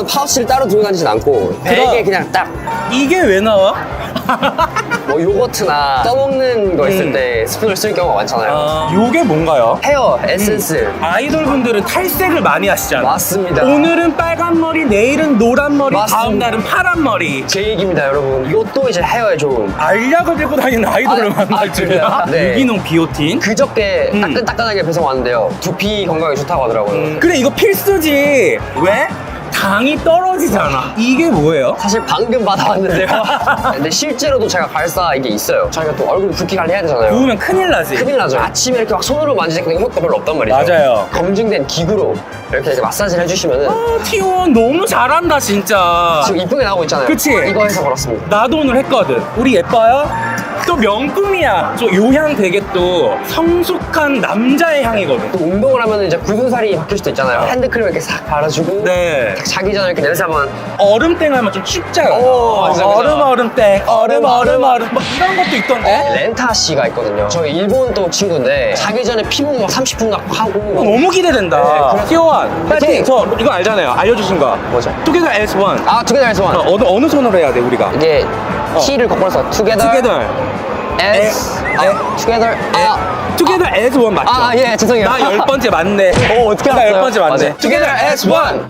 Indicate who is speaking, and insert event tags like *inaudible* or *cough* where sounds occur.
Speaker 1: 나는 파우치를 따로 들고 다니진 않고 베개 그냥 딱뭐
Speaker 2: 이게 왜 나와?
Speaker 1: 요거트나 떠먹는 거 있을
Speaker 2: 음.
Speaker 1: 때 스푼을 쓸 경우가 많잖아요.
Speaker 2: 아, 요게 뭔가요?
Speaker 1: 헤어 에센스
Speaker 2: 아이돌 분들은 탈색을 많이 하시잖아.
Speaker 1: 맞습니다.
Speaker 2: 오늘은 빨간 머리, 내일은 노란 머리,
Speaker 1: 맞습니다.
Speaker 2: 다음 날은 파란 머리.
Speaker 1: 제 얘기입니다, 여러분. 이것도 이제 헤어에 좋은.
Speaker 2: 알약을 들고 다니는 아이돌을
Speaker 1: 아,
Speaker 2: 만날
Speaker 1: 아,
Speaker 2: 줄이야.
Speaker 1: 네.
Speaker 2: 유기농 비오틴.
Speaker 1: 그저께
Speaker 2: 음.
Speaker 1: 따끈따끈하게 배송 왔는데요. 두피 건강에 좋다고 하더라고요.
Speaker 2: 음, 그래 이거 필수지. 왜? 당이 떨어지잖아. 이게 뭐예요?
Speaker 1: 사실 방금 받아왔는데요. *laughs* 근데 실제로도 제가 발사 이게 있어요. 저희가 또 얼굴 붓기 관리해야 되잖아요.
Speaker 2: 부으면 큰일 나지.
Speaker 1: 큰일 나죠. 아침에 이렇게 막 손으로 만지니까 효과 별로 없단 말이죠.
Speaker 2: 맞아요.
Speaker 1: 검증된 기구로 이렇게, 이렇게 마사지를 해주시면은
Speaker 2: 아, 티원 너무 잘한다 진짜.
Speaker 1: 지금 이쁘게 나오고 있잖아요.
Speaker 2: 그치?
Speaker 1: 이거 해서 걸었습니다.
Speaker 2: 나도 오늘 했거든. 우리 예뻐요? 또 명품이야. 저요향 되게 또 성숙한 남자의 향이거든.
Speaker 1: 또 운동을 하면 이제 굳은 살이 바뀔 수도 있잖아요. 핸드크림 이렇게 싹 바르주고
Speaker 2: 네.
Speaker 1: 자기 전에 이렇게 냄새 한번
Speaker 2: 얼음땡 하면 좀 춥잖아.
Speaker 1: 오, 맞아, 맞아.
Speaker 2: 얼음 얼음땡. 얼음 얼음 얼음. 막 이런 것도 있던데.
Speaker 1: 렌타 씨가 있거든요. 저희 일본 또 친구인데 자기 전에 피부 막 30분 하고
Speaker 2: 너무 기대된다.
Speaker 1: 네, 그래서-
Speaker 2: 티원 파이팅.
Speaker 1: 파이팅!
Speaker 2: 저 이거 알잖아요. 알려주신 거.
Speaker 1: 뭐죠?
Speaker 2: 투게더 S 원.
Speaker 1: 아 투게더 원
Speaker 2: 어, 어느 어느 손으로 해야 돼 우리가?
Speaker 1: 이게 키를 거꾸로 서 투게더
Speaker 2: 투게더.
Speaker 1: S
Speaker 2: 에,
Speaker 1: 아, 투게더 아
Speaker 2: 투게더 S 원 맞죠?
Speaker 1: 아, 예, 죄송해요.
Speaker 2: 나 열 번째 맞네.
Speaker 1: 오, 어떻게
Speaker 2: 나
Speaker 1: 알았어요?
Speaker 2: 열 번째 맞네.
Speaker 1: 맞아요. Together as one.